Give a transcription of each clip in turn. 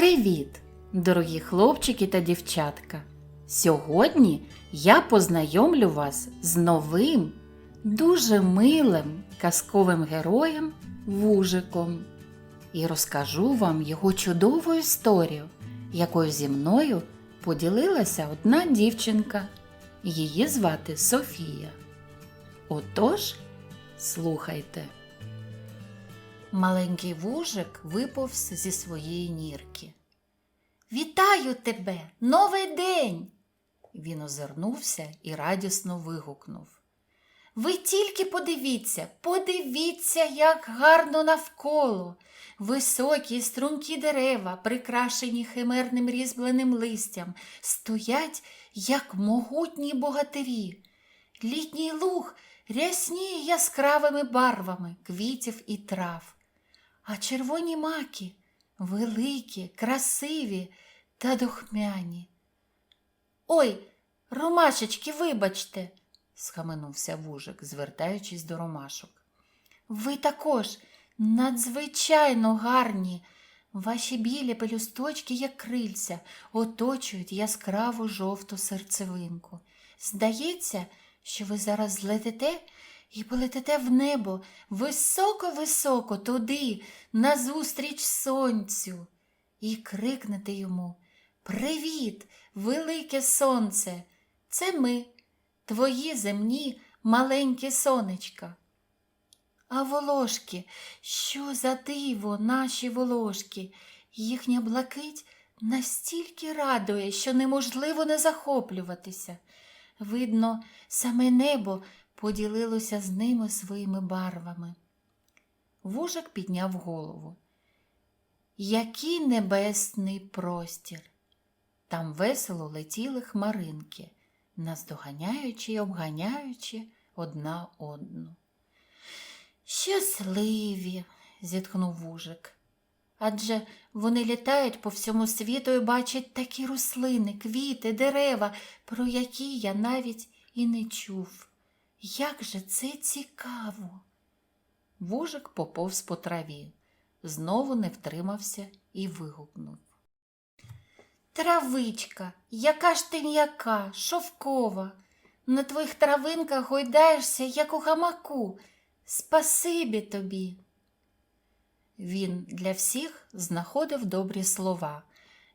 Привіт, дорогі хлопчики та дівчатка! Сьогодні я познайомлю вас з новим, дуже милим казковим героєм Вужиком і розкажу вам його чудову історію, якою зі мною поділилася одна дівчинка. Її звати Софія. Отож, слухайте. Маленький вужик виповз зі своєї нірки. Вітаю тебе, новий день! Він озирнувся і радісно вигукнув. Ви тільки подивіться, подивіться, як гарно навколо. Високі стрункі дерева, прикрашені химерним різьбленим листям, стоять, як могутні богатирі. Літній луг рясніє яскравими барвами квітів і трав. А червоні маки великі, красиві та духмяні. Ой, ромашечки, вибачте, схаменувся вужик, звертаючись до ромашок. Ви також надзвичайно гарні. Ваші білі пелюсточки, як крильця, оточують яскраву жовту серцевинку. Здається, що ви зараз злетите і полетите в небо високо-високо туди, назустріч сонцю, і крикнете йому Привіт, велике сонце! Це ми, твої земні маленькі сонечка. А волошки, що за диво наші волошки, їхня блакить настільки радує, що неможливо не захоплюватися. Видно, саме небо поділилося з ними своїми барвами. Вужик підняв голову. Який небесний простір! Там весело летіли хмаринки, наздоганяючи й обганяючи одна одну. Щасливі, зітхнув вужик. Адже вони літають по всьому світу і бачать такі рослини, квіти, дерева, про які я навіть і не чув. Як же це цікаво. Вужик поповз по траві, знову не втримався і вигукнув. Травичка, яка ж ти м'яка, шовкова. На твоїх травинках гойдаєшся, як у гамаку. Спасибі тобі. Він для всіх знаходив добрі слова,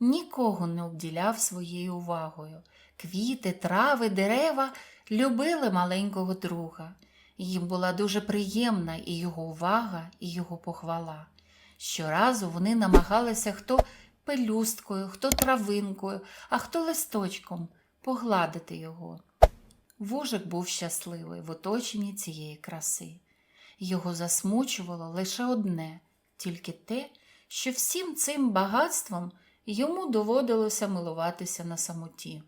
нікого не обділяв своєю увагою. Квіти, трави, дерева любили маленького друга. Їм була дуже приємна і його увага, і його похвала. Щоразу вони намагалися хто пелюсткою, хто травинкою, а хто листочком погладити його. Вужик був щасливий в оточенні цієї краси. Його засмучувало лише одне, тільки те, що всім цим багатством йому доводилося милуватися на самоті.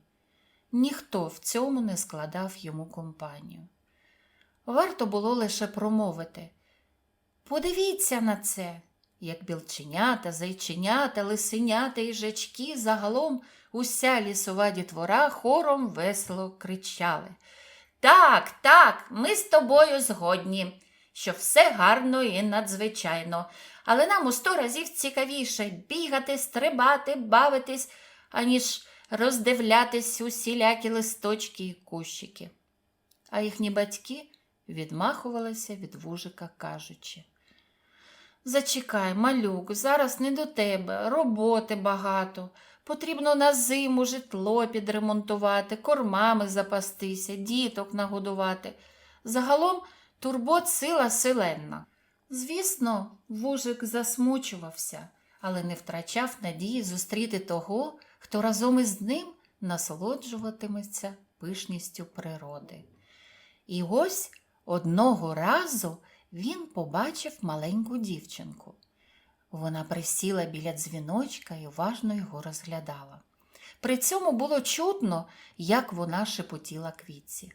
Ніхто в цьому не складав йому компанію. Варто було лише промовити Подивіться на це, як білченята, зайченята, лисенята і жачки загалом уся лісова дітвора хором весело кричали. Так, так, ми з тобою згодні, що все гарно і надзвичайно, але нам у сто разів цікавіше бігати, стрибати, бавитись, аніж роздивлятись усілякі листочки і кущики. А їхні батьки відмахувалися від вужика, кажучи. Зачекай, малюк, зараз не до тебе, роботи багато. Потрібно на зиму житло підремонтувати, кормами запастися, діток нагодувати. Загалом турбот сила силенна. Звісно, вужик засмучувався, але не втрачав надії зустріти того, хто разом із ним насолоджуватиметься пишністю природи. І ось одного разу він побачив маленьку дівчинку. Вона присіла біля дзвіночка і уважно його розглядала. При цьому було чутно, як вона шепотіла квітці.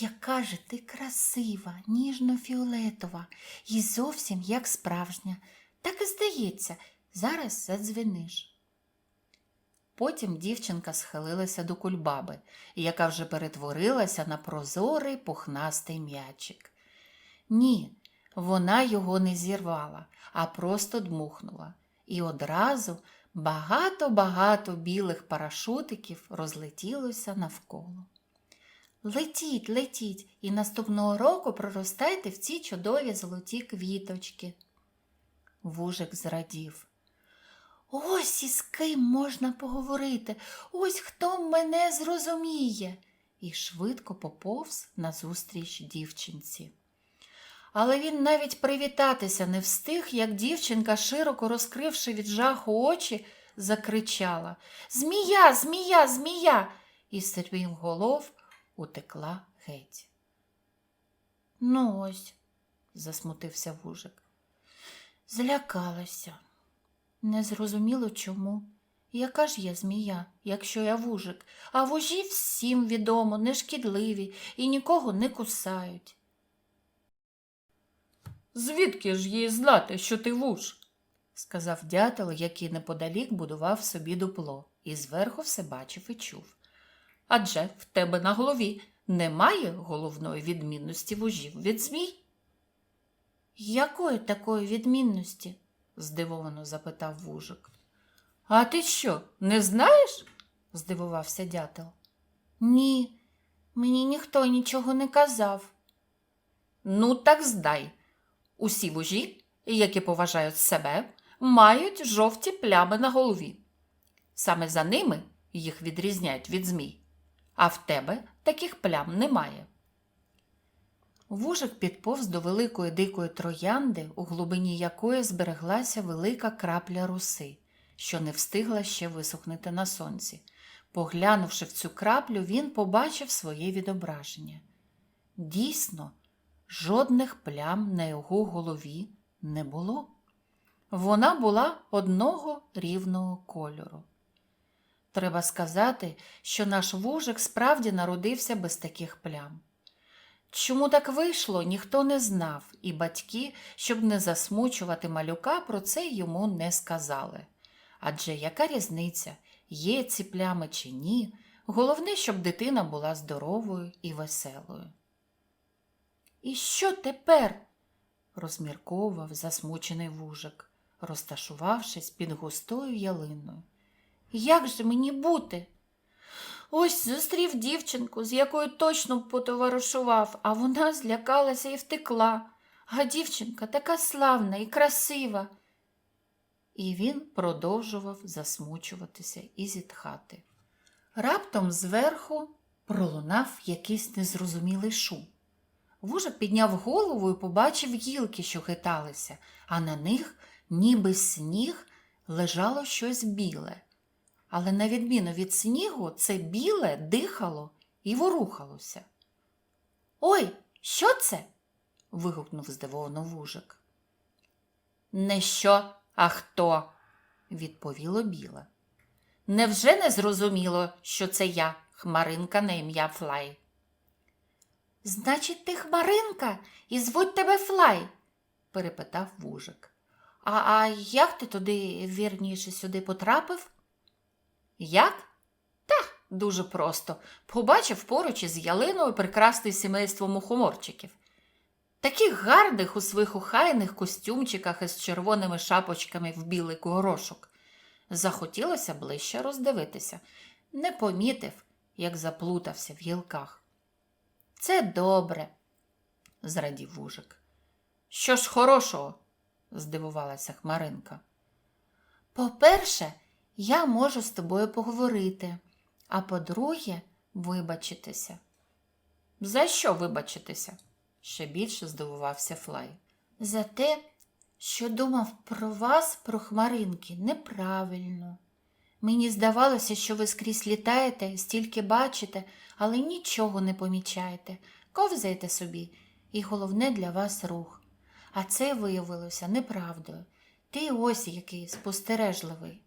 Яка же ти красива, ніжно-фіолетова і зовсім як справжня. Так і здається, зараз задзвениш. Потім дівчинка схилилася до кульбаби, яка вже перетворилася на прозорий пухнастий м'ячик. Ні, вона його не зірвала, а просто дмухнула. і одразу багато-багато білих парашутиків розлетілося навколо. Летіть, летіть, і наступного року проростайте в ці чудові золоті квіточки. Вужик зрадів. Ось із ким можна поговорити, ось хто мене зрозуміє, і швидко поповз назустріч дівчинці. Але він навіть привітатися не встиг, як дівчинка, широко розкривши від жаху очі, закричала Змія, змія, змія! і своїх голов утекла геть. Ну ось, засмутився вужик. Злякалася. Незрозуміло чому. Яка ж я змія, якщо я вужик, а вужі всім відомо, нешкідливі і нікого не кусають. Звідки ж їй знати, що ти вуж? сказав дятел, який неподалік будував собі дупло, і зверху все бачив і чув. Адже в тебе на голові немає головної відмінності вужів від змій? Якої такої відмінності? Здивовано запитав вужик. А ти що, не знаєш? здивувався дятел. Ні, мені ніхто нічого не казав. Ну, так здай. Усі вужі, які поважають себе, мають жовті плями на голові. Саме за ними їх відрізняють від змій, а в тебе таких плям немає. Вужик підповз до великої дикої троянди, у глибині якої збереглася велика крапля руси, що не встигла ще висохнути на сонці. Поглянувши в цю краплю, він побачив своє відображення. Дійсно, жодних плям на його голові не було. Вона була одного рівного кольору. Треба сказати, що наш вужик справді народився без таких плям. Чому так вийшло, ніхто не знав, і батьки, щоб не засмучувати малюка, про це йому не сказали. Адже яка різниця, є ці плями чи ні, головне, щоб дитина була здоровою і веселою. І що тепер? розмірковував засмучений вужик, розташувавшись під густою ялиною. Як же мені бути? Ось зустрів дівчинку, з якою точно потоваришував, а вона злякалася і втекла. А дівчинка така славна і красива. І він продовжував засмучуватися і зітхати. Раптом зверху пролунав якийсь незрозумілий шум. Вужик підняв голову і побачив гілки, що хиталися, а на них, ніби сніг, лежало щось біле. Але на відміну від снігу, це біле дихало і ворухалося. Ой, що це? вигукнув здивовано вужик. Не що, а хто? відповіло біле. Невже не зрозуміло, що це я, хмаринка на ім'я Флай? Значить, ти хмаринка і звуть тебе Флай? перепитав вужик. А, а як ти туди вірніше сюди потрапив? Як? Та, дуже просто. Побачив поруч із ялиною прекрасне сімейство мухоморчиків. Таких гарних у своїх охайних костюмчиках із червоними шапочками в білий горошок. Захотілося ближче роздивитися. Не помітив, як заплутався в гілках. Це добре, зрадів вужик. Що ж хорошого? здивувалася Хмаринка. По-перше, я можу з тобою поговорити, а по-друге, вибачитися. За що вибачитися? ще більше здивувався Флай. За те, що думав про вас, про хмаринки, неправильно. Мені здавалося, що ви скрізь літаєте, стільки бачите, але нічого не помічаєте, ковзаєте собі, і головне для вас рух. А це виявилося неправдою. Ти ось який спостережливий.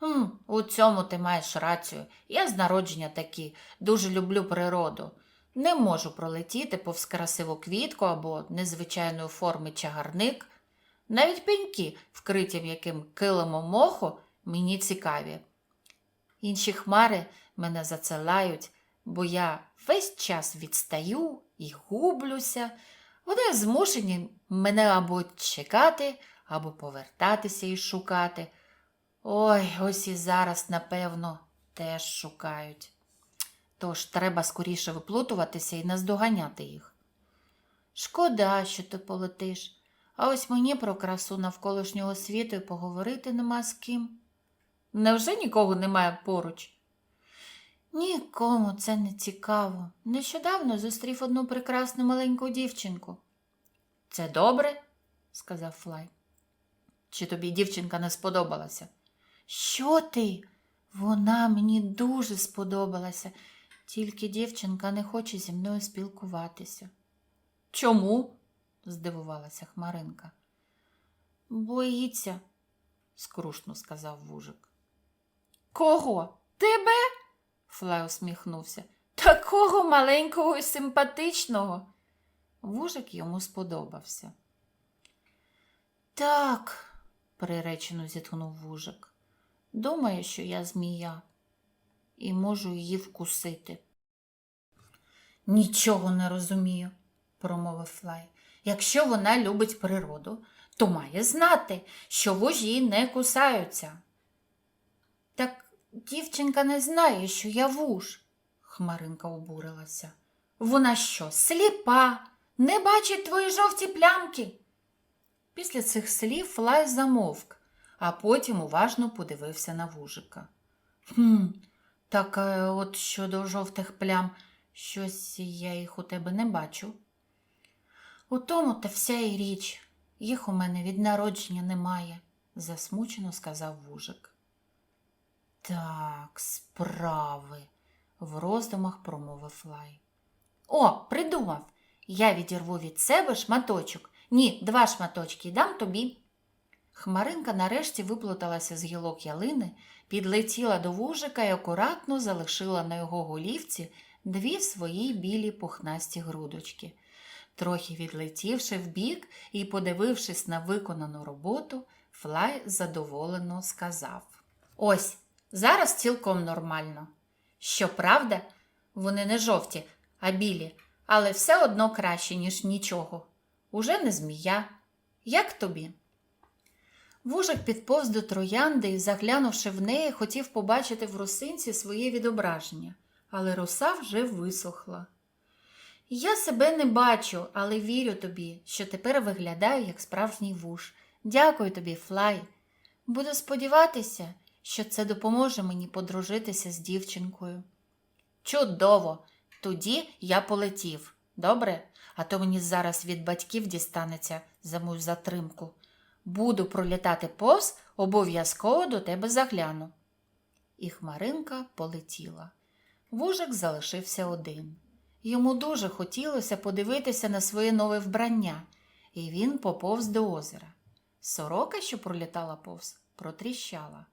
«Хм, У цьому ти маєш рацію. Я з народження такий, дуже люблю природу. Не можу пролетіти повз красиву квітку або незвичайної форми чагарник. Навіть пеньки, вкриті м'яким килимом моху, мені цікаві. Інші хмари мене зацелають, бо я весь час відстаю і гублюся. Вони змушені мене або чекати, або повертатися і шукати. Ой, ось і зараз, напевно, теж шукають. Тож треба скоріше виплутуватися і наздоганяти їх. Шкода, що ти полетиш, а ось мені про красу навколишнього світу й поговорити нема з ким. Невже нікого немає поруч? Нікому це не цікаво. Нещодавно зустрів одну прекрасну маленьку дівчинку. Це добре, сказав Флай. Чи тобі дівчинка не сподобалася? Що ти? Вона мені дуже сподобалася, тільки дівчинка не хоче зі мною спілкуватися. Чому? здивувалася Хмаринка. Боїться, скрушно сказав вужик. Кого? Тебе? Флай усміхнувся. Такого маленького і симпатичного. Вужик йому сподобався. Так, приречено зітхнув вужик. Думає, що я змія і можу її вкусити. Нічого не розумію, промовив Флай. Якщо вона любить природу, то має знати, що вужі не кусаються. Так дівчинка не знає, що я вуж, Хмаринка обурилася. Вона що, сліпа, не бачить твої жовті плямки? Після цих слів Флай замовк, а потім уважно подивився на вужика. Хм, так е, от щодо жовтих плям, щось я їх у тебе не бачу. У тому та вся і річ. Їх у мене від народження немає, засмучено сказав вужик. Так, справи, в роздумах промовив Флай. О, придумав. Я відірву від себе шматочок. Ні, два шматочки дам тобі. Хмаринка нарешті виплуталася з гілок ялини, підлетіла до вужика і акуратно залишила на його голівці дві свої білі пухнасті грудочки. Трохи відлетівши вбік і подивившись на виконану роботу, Флай задоволено сказав Ось, зараз цілком нормально. Щоправда, вони не жовті, а білі, але все одно краще, ніж нічого. Уже не змія. Як тобі? Вужик підповз до троянди і, заглянувши в неї, хотів побачити в росинці своє відображення, але роса вже висохла. Я себе не бачу, але вірю тобі, що тепер виглядаю як справжній вуж. Дякую тобі, Флай. Буду сподіватися, що це допоможе мені подружитися з дівчинкою. Чудово! Тоді я полетів. Добре? А то мені зараз від батьків дістанеться за мою затримку. Буду пролітати повз, обов'язково до тебе загляну. І Хмаринка полетіла. Вужик залишився один. Йому дуже хотілося подивитися на своє нове вбрання, і він поповз до озера. Сорока, що пролітала повз, протріщала.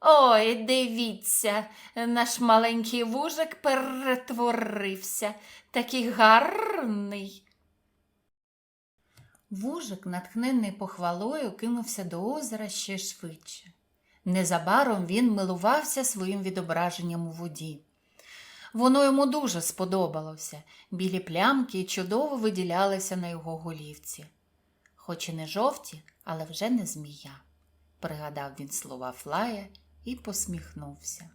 Ой, дивіться, наш маленький вужик перетворився, такий гарний. Вужик, натхнений похвалою, кинувся до озера ще швидше. Незабаром він милувався своїм відображенням у воді. Воно йому дуже сподобалося, білі плямки чудово виділялися на його голівці. Хоч і не жовті, але вже не змія, пригадав він слова Флая і посміхнувся.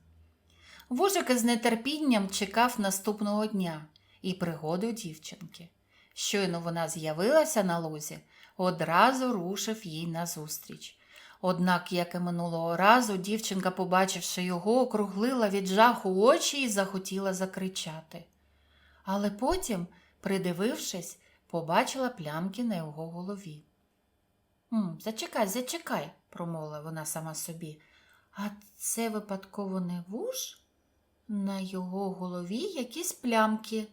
Вужик із нетерпінням чекав наступного дня і пригоду дівчинки. Щойно вона з'явилася на лузі, одразу рушив їй назустріч. Однак, як і минулого разу, дівчинка, побачивши його, округлила від жаху очі і захотіла закричати. Але потім, придивившись, побачила плямки на його голові. «М, Зачекай, зачекай, промовила вона сама собі. А це випадково не вуж? На його голові якісь плямки.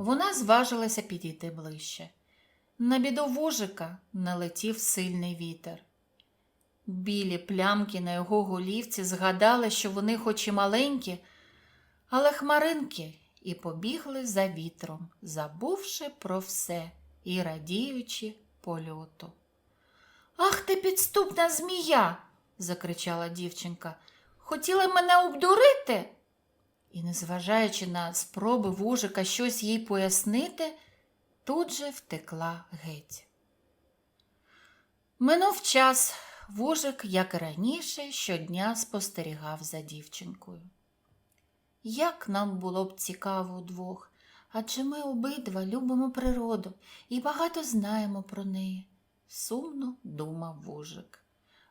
Вона зважилася підійти ближче. На біду вужика налетів сильний вітер. Білі плямки на його голівці згадали, що вони хоч і маленькі, але хмаринки і побігли за вітром, забувши про все і радіючи польоту. Ах ти підступна змія! закричала дівчинка. Хотіли мене обдурити? І, незважаючи на спроби вужика щось їй пояснити, тут же втекла геть. Минув час. Вужик, як і раніше, щодня спостерігав за дівчинкою. Як нам було б цікаво удвох, адже ми обидва любимо природу і багато знаємо про неї, сумно думав вужик.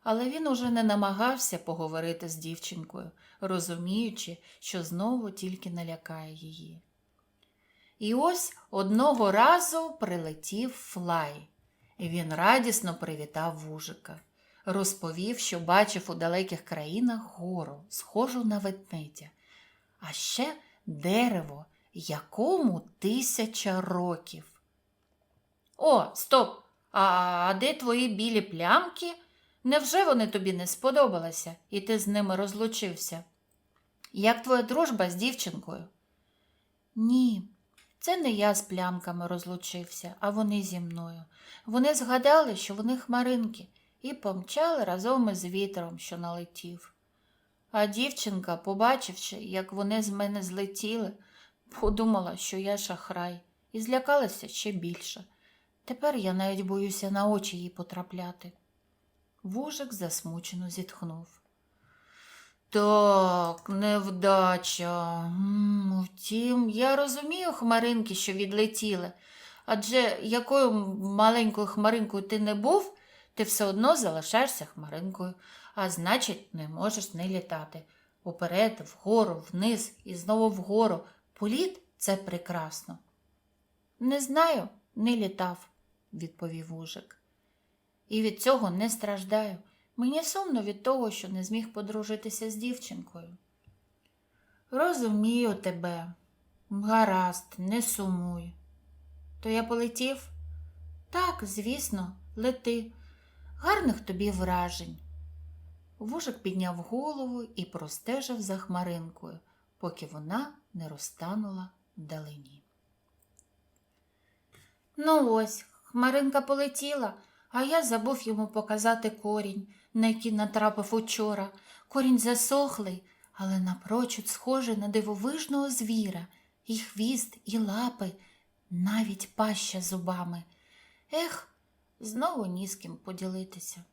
Але він уже не намагався поговорити з дівчинкою, розуміючи, що знову тільки налякає її. І ось одного разу прилетів флай. Він радісно привітав вужика. Розповів, що бачив у далеких країнах гору, схожу на ведмедя, а ще дерево, якому тисяча років. О, стоп! А де твої білі плямки? Невже вони тобі не сподобалися, і ти з ними розлучився? Як твоя дружба з дівчинкою? Ні, це не я з плямками розлучився, а вони зі мною. Вони згадали, що вони хмаринки, і помчали разом із вітром, що налетів. А дівчинка, побачивши, як вони з мене злетіли, подумала, що я шахрай, і злякалася ще більше. Тепер я навіть боюся на очі їй потрапляти. Вужик засмучено зітхнув. Так, невдача. Втім, я розумію хмаринки, що відлетіли. Адже якою маленькою хмаринкою ти не був, ти все одно залишаєшся хмаринкою, а значить, не можеш не літати. Уперед, вгору, вниз і знову вгору. Політ це прекрасно. Не знаю, не літав, відповів вужик. І від цього не страждаю. Мені сумно від того, що не зміг подружитися з дівчинкою. Розумію тебе. Гаразд, не сумуй. То я полетів? Так, звісно, лети. Гарних тобі вражень. Вужик підняв голову і простежив за хмаринкою, поки вона не розтанула вдалині. Ну ось, хмаринка полетіла, а я забув йому показати корінь, на який натрапив учора. Корінь засохлий, але напрочуд схожий на дивовижного звіра, і хвіст, і лапи, навіть паща зубами. Ех, знову ні з ким поділитися.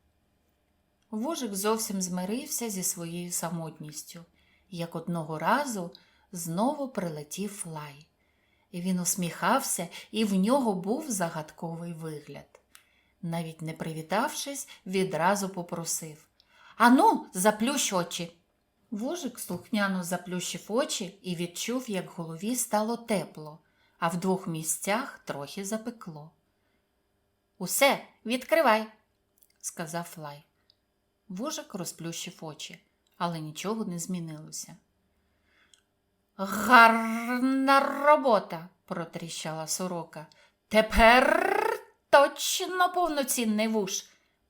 Вужик зовсім змирився зі своєю самотністю, як одного разу знову прилетів флай. Він усміхався, і в нього був загадковий вигляд. Навіть не привітавшись, відразу попросив Ану, заплющ очі. Вужик слухняно заплющив очі і відчув, як голові стало тепло, а в двох місцях трохи запекло. Усе, відкривай, сказав Флай. Вужик розплющив очі, але нічого не змінилося. Гарна робота, протріщала сорока. Тепер точно повноцінний вуш.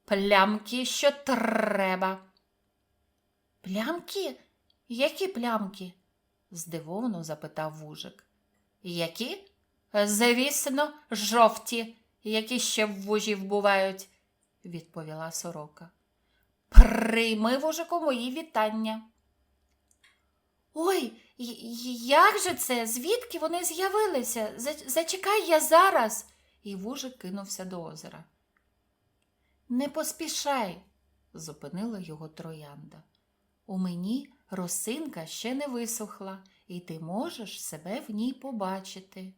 Плямки, що треба. Плямки? Які плямки? здивовано запитав вужик. Які? Звісно, жовті, які ще в вужів бувають, відповіла сорока. Прийми вужику мої вітання. Ой, як же це? Звідки вони з'явилися? Зачекай я зараз. І вужик кинувся до озера. Не поспішай, зупинила його троянда. У мені росинка ще не висохла, і ти можеш себе в ній побачити.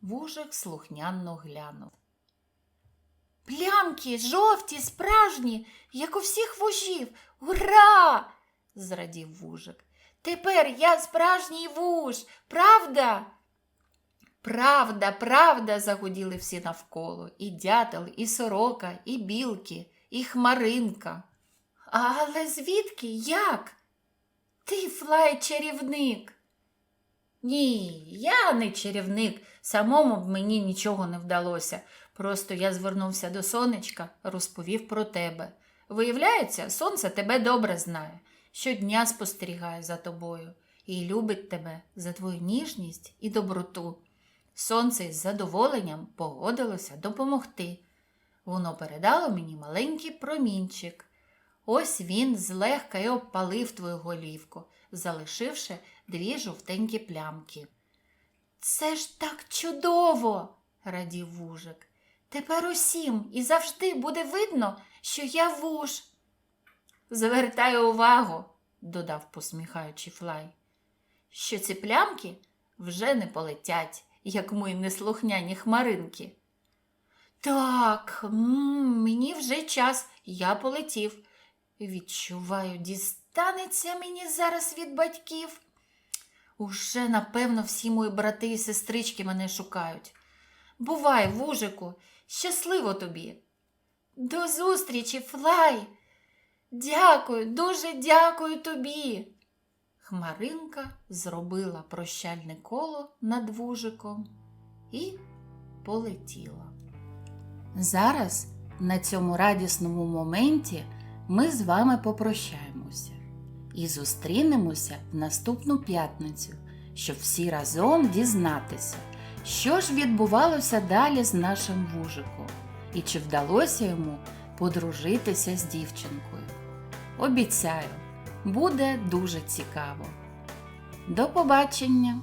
Вужик слухняно глянув. Плямки, жовті, справжні, як у всіх вужів. Ура! зрадів вужик. Тепер я справжній вуж, правда? Правда, правда, загуділи всі навколо і дятел, і сорока, і білки, і хмаринка. Але звідки? Як? Ти, флай, чарівник. Ні, я не чарівник, самому б мені нічого не вдалося. Просто я звернувся до сонечка, розповів про тебе. Виявляється, сонце тебе добре знає, щодня спостерігає за тобою і любить тебе за твою ніжність і доброту. Сонце із задоволенням погодилося допомогти. Воно передало мені маленький промінчик. Ось він злегка й обпалив твою голівку, залишивши дві жовтенькі плямки. Це ж так чудово, радів вужик. Тепер усім і завжди буде видно, що я вуж. Звертаю увагу, додав, посміхаючи Флай, що ці плямки вже не полетять, як мої неслухняні хмаринки. Так, мені вже час, я полетів. Відчуваю, дістанеться мені зараз від батьків. Уже, напевно, всі мої брати і сестрички мене шукають. Бувай, вужику, щасливо тобі. До зустрічі, Флай. Дякую, дуже дякую тобі. Хмаринка зробила прощальне коло над вужиком і полетіла. Зараз, на цьому радісному моменті, ми з вами попрощаємося і зустрінемося в наступну п'ятницю, щоб всі разом дізнатися, що ж відбувалося далі з нашим вужиком і чи вдалося йому подружитися з дівчинкою. Обіцяю, буде дуже цікаво. До побачення!